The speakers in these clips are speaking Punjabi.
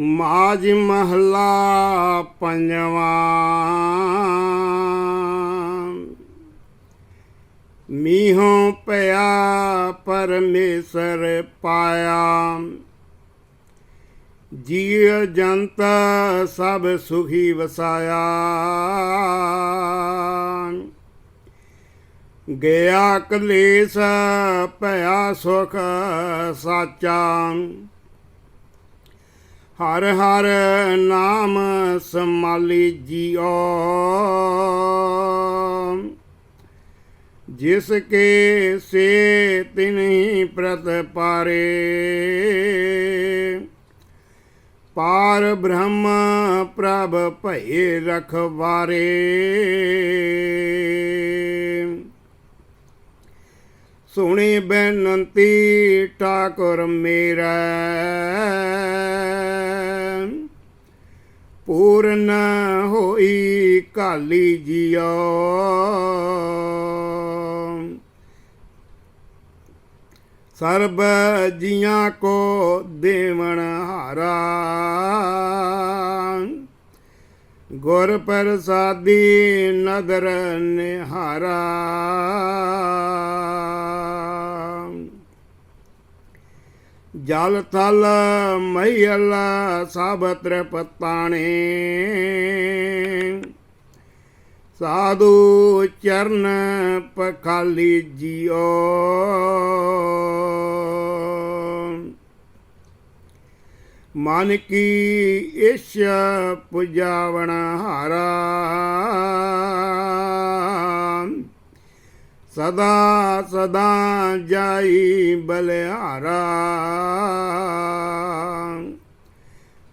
ਮਾਜ ਮਹਲਾ ਪੰਜਵਾਂ। ਮੀਹੋਂ ਪਿਆ ਪਰਮੇਸ਼ਰ ਪਾਇਆ। ਜੀਵ ਜੰਤ ਸਭ ਸੁਖੀ ਵਸਾਇਆ। ਗਿਆ ਕਲੇਸ਼ ਭਇਆ ਸੁਖ ਸਾਚਾ। ਹਰ ਹਰ ਨਾਮ ਸਮਾਲੀ ਜੀਓ। ਜਿਸ ਕੇ ਸੇ ਤਿਨਹੀ ਪ੍ਰਤ ਪਾਰੇ। ਪਾਰ ਬ੍ਰਹਮ ਪ੍ਰਭ ਭਏ ਰਖਵਾਰੇ ਸੁਣੀ ਬੇਨਤੀ ਠਾਕੁਰ ਮੇਰਾ। ਪੂਰਨ ਹੋਈ ਕਾਲੀ ਜੀਓ। ਸਰਬ ਜੀਆਂ ਕੋ ਦੇਵਨ ਹਾਰਾ। ਗੁਰ ਪ੍ਰਸਾਦੀ ਨਦਰ ਨਿਹਾਰਾ। ਜਲ ਥਲ ਮਈਲ ਸਭ ਤ੍ਰਿਪਤਾਣੇ ਸਾਧੂ ਚਰਨ ਪਖਾਲੀ ਜੀਓ। ਮਨ ਕੀ ਇਛ ਪੁਜਾਵਣ ਹਾਰਾ। ਸਦਾ ਸਦਾ ਜਾਈ ਬਲਿਹਾਰਾ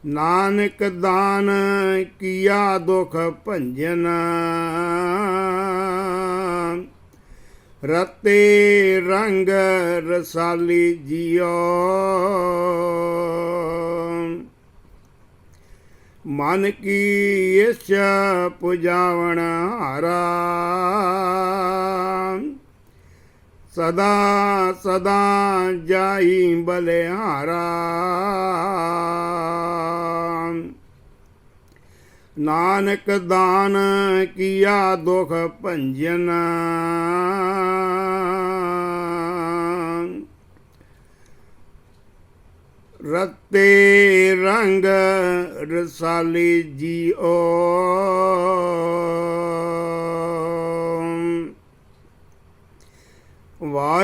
ਨਾਨਕ ਦਾਨ ਕੀਆ ਦੁਖ ਭੰਜਨ। ਰਤੇ ਰੰਗ ਰਸਾਲੀ ਜੀਓ। ਮਨ ਕੀ ਇਛ ਪੁਜਾਵਣ ਹਾਰਾ। ਸਦਾ ਸਦਾ ਜਾਈ ਬਲਿਹਾਰਾ। ਨਾਨਕ ਦਾਨ ਕੀਆ ਦੁਖ ਭੰਜਨ। ਰਤੇ ਰੰਗ ਰਸਾਲੀ ਜੀਓ।